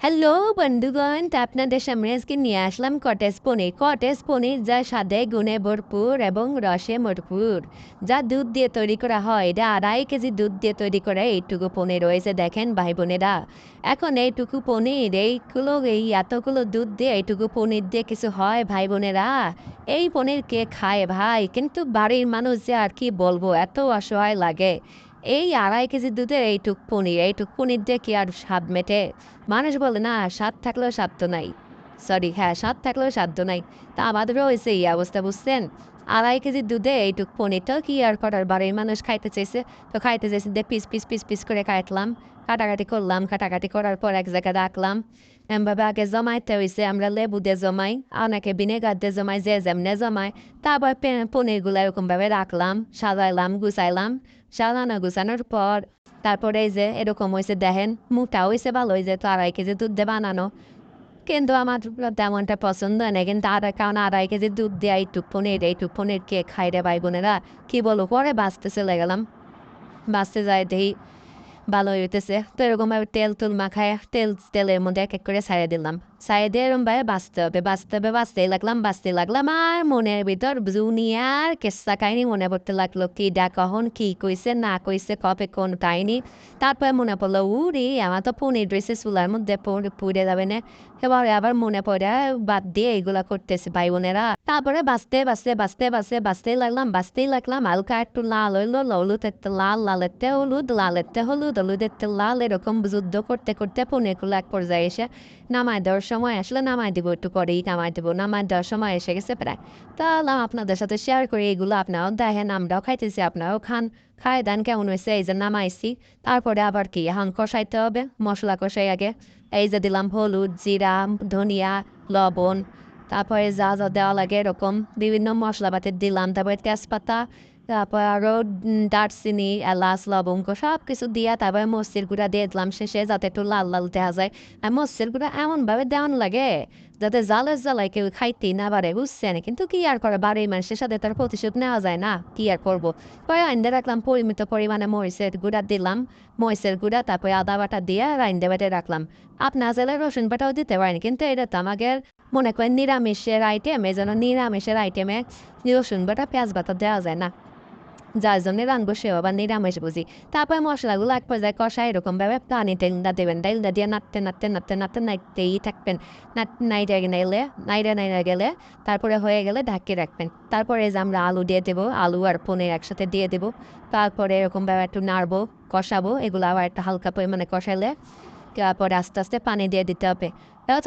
Hello বন্ধুগণ, আপনাদের সামনে আজকে নিয়ে আসলাম কটেজ পনির। কটেজ পনির যা স্বাদে গুণে ভরপুর এবং রসে ভরপুর যা দুধ দিয়ে তৈরি করা হয়, এটা আড়াই কেজি দুধ দিয়ে তৈরি করা এইটুকু পনির রয়েছে, দেখেন ভাই বোনেরা এখন এইটুকু পনির, এইগুলো, এই এতগুলো দুধ দিয়ে এইটুকু পনির দিয়ে কিছু হয় ভাই বোনেরা এই পনির কে খায় ভাই? কিন্তু বাড়ির মানুষ যে আর কি বলব, এত অসহায় লাগে। এই আড়াই কেজি দুধের এইটুক পনির এইটুক পনির দিয়ে কি আর স্বাদ মেটে? মানুষ বলে, না, স্বাদ থাকলেও স্বাদ তো নাই। সরি হ্যাঁ স্বাদ থাকলেও তো নাই। তা আমাদেরও হয়েছে এই অবস্থা, বুঝছেন? আড়াই কেজি দুধে এইটুক পনিরটা কি আর করার? বাড়ির মানুষ খাইতে চাইছে, তো খাইতে চাইছে দিয়ে পিস পিস পিস পিস করে কাটলাম। কাটাকাটি করলাম, কাটাকাটি করার পর এক জায়গায় রাখলাম এমভাবে আগে জমাইতে হয়েছে আমরা লেবু দিয়ে জমাই অনেকে ভিনেগার দিয়ে জমাই, যে যেমনে জমাই তারপর পনিরগুলো এরকমভাবে রাখলাম, সাজাইলাম, গুছাইলাম। সাজানো, গুছানোর পর তারপরে এই যে এরকম হয়েছে দেখেন মুখটা হয়েছে ভালো হয়েছে তো আড়াই কেজি দুধ দিয়ে বানানো। কিন্তু আমার তেমনটা পছন্দ নেই। কিন্তু আদা কারণ আড়াই কেজি দুধ দিয়ে এইটুক পনির এইটুক পনির কে খাই রে ভাই বোনেরা? কি বলো পরে বাঁচতে চলে গেলাম। বাঁচতে যাই দেখি। ভালো হইতেছে তো এরকমভাবে তেল তুল মাখায় তেল তেলের মধ্যে এক এক করে ছাড়িয়ে দিলাম ছাড়িয়ে দিয়ে এরকমভাবে বাঁচতে হবে বাঁচতে হবে বাঁচতেই লাগলাম বাঁচতেই লাগলাম আর মনের ভিতর দুনিয়ার কেসা কাহিনী মনে পড়তে লাগল কি ডা কখন কি কইছে না কইছে কবে কোন কাহিনী তারপরে মনে পড়ল উরি আমার তো পনির ড্রেসে চুলার মধ্যে পুড়ে যাবে না এবারে আবার মনে পড়ে বাদ দিয়ে এগুলা করতেছে ভাই বোনেরা তারপরে বাঁচতে বাঁচতে বাঁচতে বাঁচতে বাঁচতেই লাগলাম বাঁচতেই লাগলাম হালকা একটু লাল হইল হলুদ একটা লাল লালেতে হলুদ লালেতে হলুদ হলুদ হলুদেতে লাল এরকম যুদ্ধ করতে করতে পনিরগুলো এক পর্যায়ে এসে নামায় দেওয়ার সময় আসলে নামায় দেবো একটু পরেই নামায় দেবো নামায় দেওয়ার সময় এসে গেছে প্রায় তাহলে আপনাদের সাথে শেয়ার করি এগুলো আপনারাও দেখেন আমরাও খাইতেছি আপনারাও খান খায় দেন কেমন হয়েছে এই যে নামাইছি তারপরে আবার কি এখন কষাইতে হবে মশলা কষাই আগে এই যে দিলাম হলুদ জিরা ধনিয়া লবণ তারপরে যা যা দেওয়া লাগে এরকম বিভিন্ন মশলাপাতি দিলাম। তারপরে তেজপাতা, তারপর আরও দারচিনি, এলাচ, লবঙ্গ সব কিছু দিয়া তারপরে মসজির গুঁড়া দিয়ে দিলাম শেষে যাতে একটু লাল লাল দেখা যায়। আর মসজির গুঁড়া এমনভাবে দেওয়ান লাগে যাতে জালে জ্বালায় কেউ খাইতেই না পারে, বুঝছেন? কিন্তু কি আর করে, বাড়ির মানুষের সাথে তার প্রতিশোধ নেওয়া যায় না, কি আর করব? পরে আইন্দে রাখলাম পরিমিত পরিমাণে মরিচের গুঁড়া দিলাম, মরিচের গুঁড়া, তারপরে আদা বাটা দিয়ে রাইন্দে বাটে রাখলাম। আপনার চাইলে রসুন বাটাও দিতে পারেন, কিন্তু এটা তো আমাদের মনে করেন নিরামিষের আইটেম এই জন্য নিরামিষের আইটেমে রসুন বাটা পেঁয়াজ বাটা দেওয়া যায় না যার জন্য রানবো সেও আবার নিরামিষ বুঝি তারপরে মশলাগুলো এক পর্যায়ে কষা এরকমভাবে পানি তেলটা দেবেন তেলটা দিয়ে নাড়তে নাড়তে নাড়তে নাড়তে নাড়তেই থাকবেন নাইটে নাইলে নাইরে নাইরে গেলে তারপরে হয়ে গেলে ঢাকিয়ে রাখবেন তারপরে যে আমরা আলু দিয়ে দেবো আলু আর পনির একসাথে দিয়ে দেবো তারপরে এরকমভাবে একটু নাড়বো কষাবো এগুলো আবার একটু হালকা পরিমাণে কষাইলে তারপরে আস্তে আস্তে পানি দিয়ে দিতে হবে।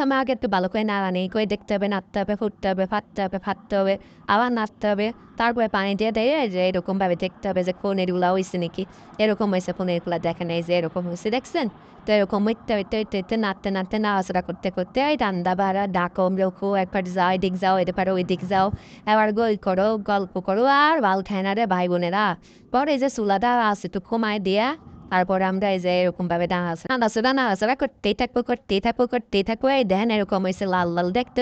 আমার আগে একটু ভালো করে নাড়ানি করে দেখতে হবে নাড়তে হবে, ফুটতে হবে, ফাটতে হবে ফাটতে হবে আবার নাড়তে হবে তারপরে পানি দিয়ে দেয় যে এরকমভাবে দেখতে হবে যে পনিরগুলো হয়েছে নাকি। এরকম হয়েছে পনিরগুলো দেখেন এই যে এরকম হয়েছে দেখছেন? তো এরকম হইতে হইতে হইতে হইতে নাড়তে নাড়তে নাড়াচড়া করতে করতে এই রান্না বাড়া ডাকো রোখো একবার যাও এদিক যাও, এদিক পারো ওই দিক যাও এবার গই করো গল্প করো আর ভালো খায় না রে ভাই বোনেরা পরে যে চুলাটা আছে একটু কমায় দিয়া। তারপরে আমরা এই যে এরকম ভাবে দাঁড়া আছে দাঁড়া আছে নাড়াচড়া করতেই থাকব করতেই থাকব করতেই থাকব, এই দেখেন এরকম হয়েছে লাল লাল দেখতে